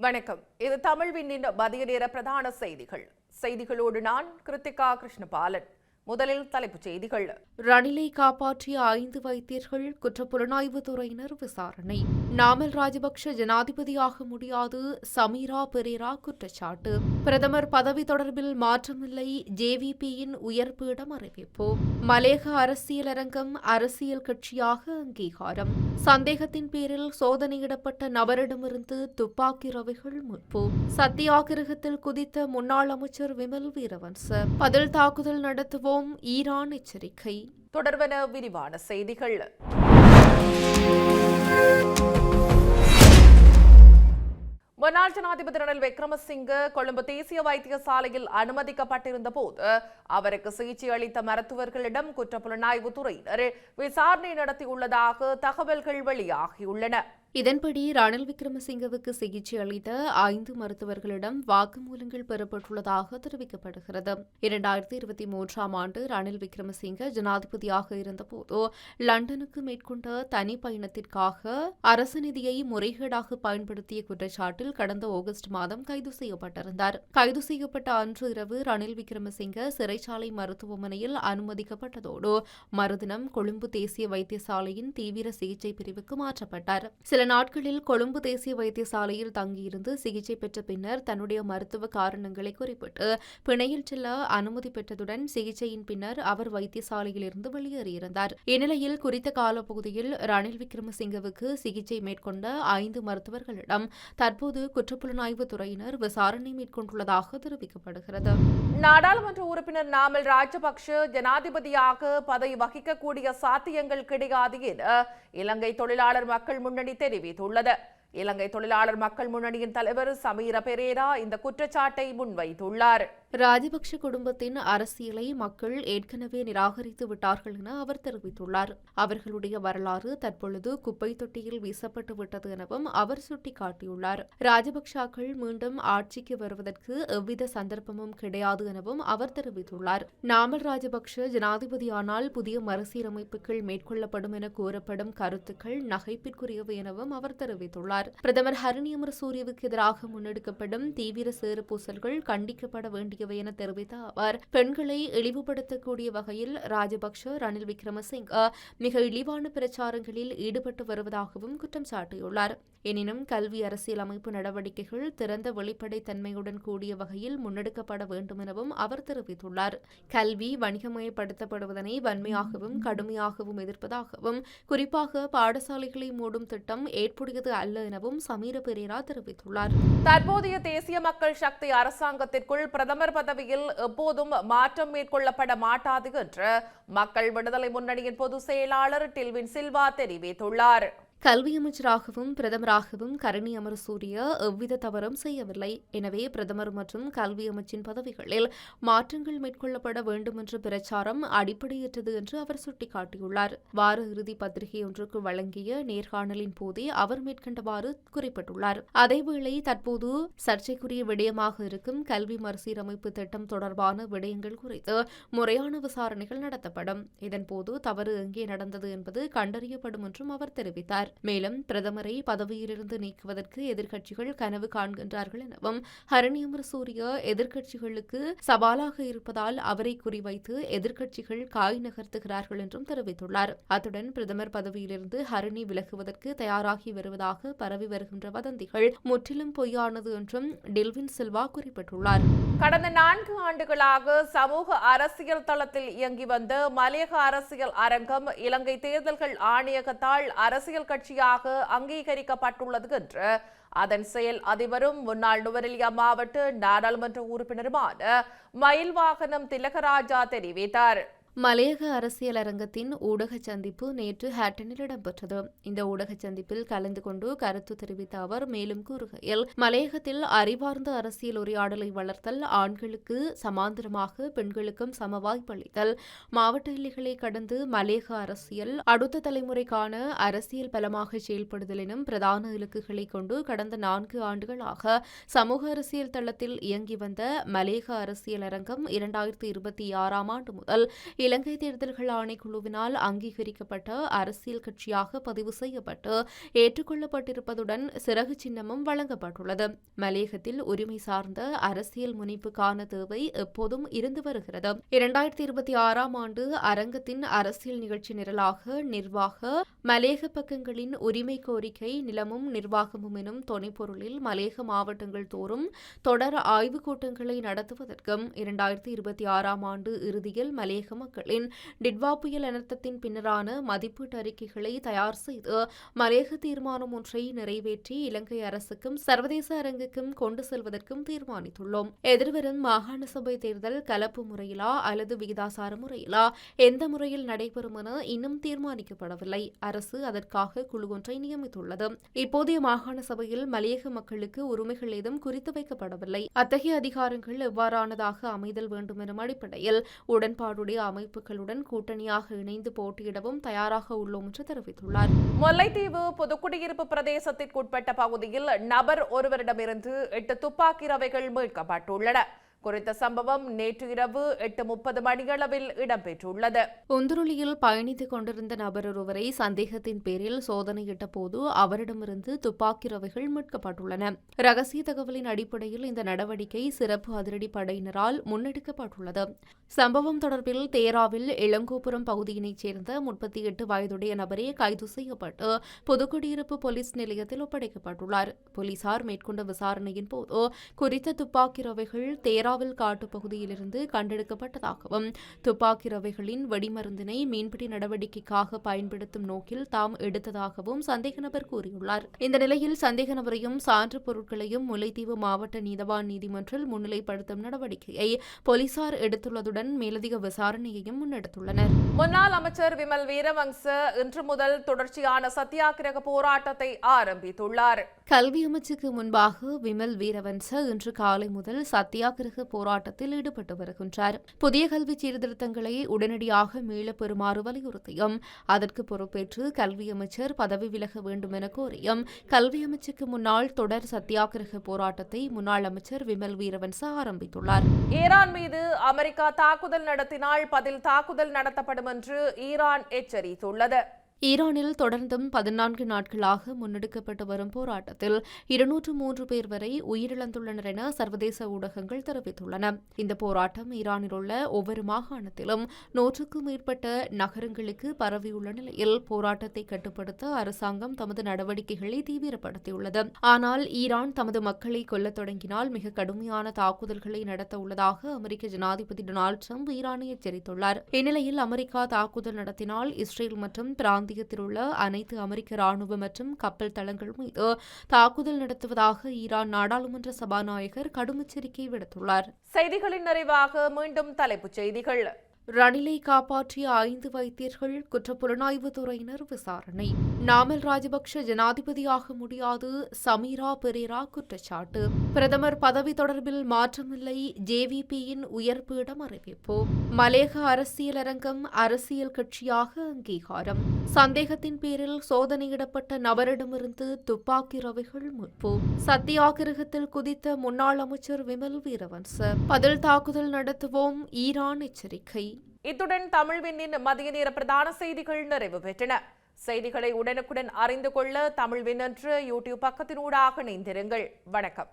வணக்கம். இது தமிழ் விண்ணின் மதிய நேர பிரதான செய்திகள். செய்திகளோடு நான் கிருத்திகா கிருஷ்ணபாலன். முதலில் தலைப்புச் செய்திகள். ரணிலை காப்பாற்றிய ஐந்து வைத்தியர்கள் குற்றப்புலனாய்வு துறையினர் விசாரணை. நாமல் ராஜபக்ஷ ஜனாதிபதியாக முடியாது சமீரா பெரேரா குற்றச்சாட்டு. பிரதமர் பதவி தொடர்பில் மாற்றமில்லை ஜேவிபியின் உயர்பீடம் அறிவிப்பு. மலேக அரசியலரங்கம் அரசியல் கட்சியாக அங்கீகாரம். சந்தேகத்தின் பேரில் சோதனையிடப்பட்ட நபரிடமிருந்து துப்பாக்கி ரவைகள் மீட்பு சத்தியாகிரகத்தில் குதித்த முன்னாள் அமைச்சர் விமல் வீரவன்ச. பதில் தாக்குதல் நடத்துவோம் ஈரான் எச்சரிக்கை. தொடர்வன விரிவான செய்திகள். முன்னாள் ஜனாதிபதி ரணில் விக்ரமசிங்க கொழும்பு தேசிய வைத்தியசாலையில் அனுமதிக்கப்பட்டிருந்த போது அவருக்கு சிகிச்சை அளித்த மருத்துவர்களிடம் குற்றப்புலனாய்வு துறையினர் விசாரணை நடத்தியுள்ளதாக தகவல்கள் வெளியாகியுள்ளன. இதன்படி ரணில் விக்ரமசிங்கவுக்கு சிகிச்சை அளித்த ஐந்து மருத்துவர்களிடம் வாக்குமூலங்கள் பெறப்பட்டுள்ளதாக தெரிவிக்கப்படுகிறது. இரண்டாயிரத்தி இருபத்தி மூன்றாம் ஆண்டு ரணில் விக்ரமசிங்க ஜனாதிபதியாக இருந்தபோது லண்டனுக்கு மேற்கொண்ட தனி பயணத்திற்காக அரசு நிதியை முறைகேடாக பயன்படுத்திய குற்றச்சாட்டில் கடந்த ஆகஸ்ட் மாதம் கைது செய்யப்பட்டிருந்தார். கைது செய்யப்பட்ட அன்று இரவு ரணில் விக்ரமசிங்க சிறைச்சாலை மருத்துவமனையில் அனுமதிக்கப்பட்டதோடு மறுதினம் கொழும்பு தேசிய வைத்தியசாலையின் தீவிர சிகிச்சை பிரிவுக்கு மாற்றப்பட்டார். சில நாட்களில் கொழும்பு தேசிய வைத்தியசாலையில் தங்கியிருந்து சிகிச்சை பெற்ற பின்னர் தன்னுடைய மருத்துவ காரணங்களை குறிப்பிட்டு பிணையில் செல்ல அனுமதி பெற்றதுடன் சிகிச்சையின் பின்னர் அவர் வைத்தியசாலையிலிருந்து வெளியேறியிருந்தார். இந்நிலையில் குறித்த காலப்பகுதியில் ரணில் விக்ரமசிங்கவுக்கு சிகிச்சை மேற்கொண்ட ஐந்து மருத்துவர்களிடம் தற்போது குற்றப்புலனாய்வு துறையினர் விசாரணை மேற்கொண்டுள்ளதாக தெரிவிக்கப்படுகிறது. நாடாளுமன்ற உறுப்பினர் நாமல் ராஜபக்ஷ ஜனாதிபதியாக பதவி வகிக்கக்கூடிய சாத்தியங்கள் கிடையாது என இலங்கை தொழிலாளர் மக்கள் முன்னணி தெரிவித்துள்ளது. இலங்கை தொழிலாளர் மக்கள் முன்னணியின் தலைவர் சமீர பெரேரா இந்த குற்றச்சாட்டை முன்வைத்துள்ளார். ராஜபக்ஷ குடும்பத்தின் அரசியலை மக்கள் ஏற்கனவே நிராகரித்து விட்டார்கள் என அவர் தெரிவித்துள்ளார். அவர்களுடைய வரலாறு தற்பொழுது குப்பை தொட்டியில் வீசப்பட்டு விட்டது எனவும் அவர் சுட்டிக்காட்டியுள்ளார். ராஜபக்ஷாக்கள் மீண்டும் ஆட்சிக்கு வருவதற்கு எவ்வித சந்தர்ப்பமும் கிடையாது எனவும் அவர் தெரிவித்துள்ளார். நாமல் ராஜபக்ஷ ஜனாதிபதியானால் புதிய மறுசீரமைப்புகள் மேற்கொள்ளப்படும் என கூறப்படும் கருத்துக்கள் நகைப்பிற்குரியவை எனவும் அவர் தெரிவித்துள்ளார். பிரதமர் ஹரணி சூரியவுக்கு எதிராக முன்னெடுக்கப்படும் தீவிர சேறு பூசல்கள் கண்டிக்கப்பட வேண்டியவை என தெரிவித்த அவர் பெண்களை இழிவுபடுத்தக்கூடிய வகையில் ராஜபக்ஷ ரணில் விக்ரமசிங்க மிக இழிவான பிரச்சாரங்களில் ஈடுபட்டு வருவதாகவும் குற்றம் சாட்டியுள்ளார். எனினும் கல்வி அரசியல் அமைப்பு நடவடிக்கைகள் திறந்த வெளிப்படைத்தன்மையுடன் கூடிய வகையில் முன்னெடுக்கப்பட வேண்டும் எனவும் அவர் தெரிவித்துள்ளார். கல்வி வணிகமயப்படுத்தப்படுவதனை வன்மையாகவும் கடுமையாகவும் எதிர்ப்பதாகவும் குறிப்பாக பாடசாலைகளை மூடும் திட்டம் ஏற்புடையது அல்ல எனவும் சமீர பெரேரா தெரிவித்துள்ளார். தற்போதைய தேசிய மக்கள் சக்தி அரசாங்கத்திற்குள் பிரதமர் பதவியில் எப்போதும் மாற்றம் மேற்கொள்ளப்பட மாட்டாது என்று மக்கள் விடுதலை முன்னணியின் பொதுச் செயலாளர் டில்வின் சில்வா தெரிவித்துள்ளார். கல்வி அமைச்சராகவும் பிரதமராகவும் கரணி அமரசூரிய எவ்வித தவறும் செய்யவில்லை. எனவே பிரதமர் மற்றும் கல்வி அமைச்சின் பதவிகளில் மாற்றங்கள் மேற்கொள்ளப்பட வேண்டும் என்ற பிரச்சாரம் அடிப்படையற்றது என்று அவர் சுட்டிக்காட்டியுள்ளார். வார இறுதி பத்திரிகை ஒன்றுக்கு வழங்கிய நேர்காணலின் போதே அவர் மேற்கண்டவாறு குறிப்பிட்டுள்ளார். அதேவேளை தற்போது சர்ச்சைக்குரிய விடயமாக இருக்கும் கல்வி மறுசீரமைப்பு திட்டம் தொடர்பான விடயங்கள் குறித்து முறையான விசாரணைகள் நடத்தப்படும். இதன்போது தவறு எங்கே நடந்தது என்பது கண்டறியப்படும் என்றும் அவர் தெரிவித்தார். மேலும் பிரதமரை பதவியிலிருந்து நீக்குவதற்கு எதிர்க்கட்சிகள் கனவு காண்கின்றார்கள் எனவும் ஹரணியமர் அமரசூரிய எதிர்க்கட்சிகளுக்கு சவாலாக இருப்பதால் அவரை குறிவைத்து எதிர்க்கட்சிகள் காய் நகர்த்துகிறார்கள் என்றும் தெரிவித்துள்ளார். அத்துடன் பிரதமர் பதவியிலிருந்து ஹரணி விலகுவதற்கு தயாராகி வருவதாக பரவி வருகின்ற வதந்திகள் முற்றிலும் பொய்யானது என்றும் டில்வின் சில்வா குறிப்பிட்டுள்ளார். கடந்த நான்கு ஆண்டுகளாக சமூக அரசியல் தளத்தில் இயங்கி வந்த மலையக அரசியல் அரங்கம் இலங்கை தேர்தல்கள் ஆணையகத்தால் அரசியல் கட்சி கட்சியாக அங்கீகரிக்கப்பட்டுள்ளது என்று அதன் செயல் அதிபரும் முன்னாள் நுவரெலியா மாவட்ட நாடாளுமன்ற உறுப்பினருமான மயில்வாகனம் திலகராஜா தெரிவித்தார். மலையக அரசியல் அரங்கத்தின் ஊடக சந்திப்பு நேற்று ஹேட்டனில் இடம்பெற்றது. இந்த ஊடக சந்திப்பில் கலந்து கொண்டு கருத்து தெரிவித்த அவர் மேலும் கூறுகையில் மலையகத்தில் அறிவார்ந்த அரசியல் உரையாடலை வளர்த்தல் ஆண்களுக்கு சமாந்தரமாக பெண்களுக்கும் சம வாய்ப்பளித்தல் மாவட்ட எல்லைகளை கடந்து மலையக அரசியல் அடுத்த தலைமுறைக்கான அரசியல் பலமாக செயல்படுதல் எனும் பிரதான இலக்குகளை கொண்டு கடந்த நான்கு ஆண்டுகளாக சமூக அரசியல் தளத்தில் இயங்கி வந்த மலையக அரசியல் அரங்கம் இரண்டாயிரத்தி இருபத்தி ஆறாம் ஆண்டு முதல் இலங்கை தேர்தல்கள் ஆணைக்குழுவினால் அங்கீகரிக்கப்பட்ட அரசியல் கட்சியாக பதிவு செய்யப்பட்டு ஏற்றுக்கொள்ளப்பட்டிருப்பதுடன் சிறகு சின்னமும் வழங்கப்பட்டுள்ளது. மலையகத்தில் உரிமை சார்ந்த அரசியல் முனைப்புக்கான தேவை எப்போதும் இருந்து வருகிறது. இரண்டாயிரத்தி இருபத்தி ஆறாம் ஆண்டு அரங்கத்தின் அரசியல் நிகழ்ச்சி நிரலாக நிர்வாக மலையக பக்கங்களின் உரிமை கோரிக்கை நிலமும் நிர்வாகமும் எனும் துணைப்பொருளில் மலையக மாவட்டங்கள் தோறும் தொடர் ஆய்வுக் கூட்டங்களை நடத்துவதற்கும் இரண்டாயிரத்தி இருபத்தி ஆறாம் ஆண்டு இறுதியில் மலையக மக்கள் மக்களின் டிட்வா புயல் அனர்த்தத்தின் பின்னரான மதிப்பீட்டு அறிக்கைகளை தயார் செய்து மலையக தீர்மானம் ஒன்றை நிறைவேற்றி இலங்கை அரசுக்கும் சர்வதேச அரங்குக்கும் கொண்டு செல்வதற்கும் தீர்மானித்துள்ளோம். எதிர்வரும் மாகாண சபை தேர்தல் கலப்பு முறையிலா அல்லது விகிதாசார முறையிலா? எந்த முறையில் நடைபெறும் என இன்னும் தீர்மானிக்கப்படவில்லை. அரசு அதற்காக குழு ஒன்றை நியமித்துள்ளது. இப்போதைய மாகாண சபையில் மலையக மக்களுக்கு உரிமைகள் ஏதும் குறித்து வைக்கப்படவில்லை. அத்தகைய அதிகாரங்கள் எவ்வாறானதாக அமைதல் வேண்டும் எனும் அடிப்படையில் உடன்பாடுடைய அமைப்புகளுடன் கூட்டணியாக இணைந்து போட்டியிடவும் தயாராக உள்ளோம் என்று தெரிவித்துள்ளார். முல்லைத்தீவு பொதுக்குடியிருப்பு பிரதேசத்திற்குட்பட்ட பகுதியில் நபர் ஒருவரிடமிருந்து எட்டு துப்பாக்கி ரவைகள் மீட்கப்பட்டுள்ளன. குறித்த சம்பவம் நேற்று இரவு எட்டு முப்பது மணியளவில் இடம்பெற்றுள்ளது. உந்துருளியில் பயணித்துக் கொண்டிருந்த நபர் ஒருவரை சந்தேகத்தின் பேரில் சோதனையிட்ட போது அவரிடமிருந்து துப்பாக்கி ரவைகள் மீட்கப்பட்டுள்ளன. ரகசிய தகவலின் அடிப்படையில் இந்த நடவடிக்கை சிறப்பு அதிரடி படையினரால் முன்னெடுக்கப்பட்டுள்ளது. சம்பவம் தொடர்பில் தேராவில் இளங்கோபுரம் பகுதியினைச் சேர்ந்த முப்பத்தி எட்டு வயதுடைய நபரே கைது செய்யப்பட்டு புதுக்குடியிருப்பு போலீஸ் நிலையத்தில் ஒப்படைக்கப்பட்டுள்ளார். போலீசார் மேற்கொண்ட விசாரணையின் போது குறித்த துப்பாக்கி ரவைகள் தேராவில் காட்டு பகுதியிலிருந்து கண்டெடுக்கப்பட்டதாகவும் துப்பாக்கி ரவைகளின் வெடிமருந்தினை மீன்பிடி நடவடிக்கைக்காக பயன்படுத்தும் நோக்கில் தாம் எடுத்ததாகவும் சந்தேக நபர் கூறியுள்ளார். இந்த நிலையில் சந்தேக நபரையும் சான்று பொருட்களையும் முல்லைத்தீவு மாவட்ட நீதவான் நீதிமன்றில் முன்னிலைப்படுத்தும் நடவடிக்கையை போலீசார் எடுத்துள்ளதுடன் மேலதிக விசாரணையையும் முன்னெடுத்துள்ளனர். முன்னாள் அமைச்சர் விமல் வீரவங்ச இன்று முதல் தொடர்ச்சியான சத்தியாகிரக போராட்டத்தை ஆரம்பித்துள்ளார். கல்வி அமைச்சுக்கு முன்பாக விமல் வீரவன்ச இன்று காலை முதல் சத்தியாகிரக போராட்டத்தில் ஈடுபட்டு வருகின்றார். புதிய கல்வி சீர்திருத்தங்களை உடனடியாக மீளப் பெறுமாறு வலியுறுத்தியும் அதற்கு பொறுப்பேற்று கல்வி அமைச்சர் பதவி விலக வேண்டும் என கோரியும் கல்வி அமைச்சுக்கு முன்னாள் தொடர் சத்தியாகிரக போராட்டத்தை முன்னாள் அமைச்சர் விமல் வீரவன்ச ஆரம்பித்துள்ளார். ஈரான் மீது அமெரிக்கா தாக்குதல் நடத்தினால் பதில் தாக்குதல் நடத்தப்படும் என்று ஈரான் எச்சரித்துள்ளது. ஈரானில் தொடர்ந்தும் பதினான்கு நாட்களாக முன்னெடுக்கப்பட்டு வரும் போராட்டத்தில் இருநூற்று மூன்று பேர் வரை உயிரிழந்துள்ளனர் என சர்வதேச ஊடகங்கள் தெரிவித்துள்ளன. இந்த போராட்டம் ஈரானில் உள்ள ஒவ்வொரு மாகாணத்திலும் நூற்றுக்கும் மேற்பட்ட நகரங்களுக்கு பரவியுள்ள நிலையில் போராட்டத்தை கட்டுப்படுத்த அரசாங்கம் தமது நடவடிக்கைகளை தீவிரப்படுத்தியுள்ளது. ஆனால் ஈரான் தமது மக்களை கொல்லத் தொடங்கினால் மிக கடுமையான தாக்குதல்களை நடத்த உள்ளதாக அமெரிக்க ஜனாதிபதி டொனால்டு ட்ரம்ப் ஈரானை எச்சரித்துள்ளார். இந்நிலையில் அமெரிக்கா தாக்குதல் நடத்தினால் இஸ்ரேல் மற்றும் பிராந்திய பிராந்தியத்தில் உள்ள அனைத்து அமெரிக்க ராணுவ மற்றும் கப்பல் தளங்கள் மீது தாக்குதல் நடத்துவதாக ஈரான் நாடாளுமன்ற சபாநாயகர் கடும் எச்சரிக்கை விடுத்துள்ளார். செய்திகளின் நிறைவாக மீண்டும் தலைப்புச் செய்திகள். ரணிலை காப்பாற்றிய ஐந்து வைத்தியர்கள் குற்றப்புலனாய்வு துறையினர் விசாரணை. நாமல் ராஜபக்ஷ ஜனாதிபதியாக முடியாது சமீரா பெரேரா குற்றச்சாட்டு. பிரதமர் பதவி தொடர்பில் மாற்றமில்லை ஜேவிபியின் உயர்பீடம் அறிவிப்பு. மலேக அரசியல் அரங்கம் அரசியல் கட்சியாக அங்கீகாரம். சந்தேகத்தின் பேரில் சோதனையிடப்பட்ட நபரிடமிருந்து துப்பாக்கி ரவைகள் மீட்பு சத்தியாகிரகத்தில் குதித்த முன்னாள் அமைச்சர் விமல் வீரவன்ச. பதில் தாக்குதல் நடத்துவோம் ஈரான் எச்சரிக்கை. இத்துடன் தமிழ்வினின் மதிய நேர பிரதான செய்திகள் நிறைவு பெற்றன. செய்திகளை உடனுக்குடன் அறிந்து கொள்ள தமிழ்வின் என்று யூடியூப் பக்கத்தினூடாக இணைந்திருங்கள். வணக்கம்.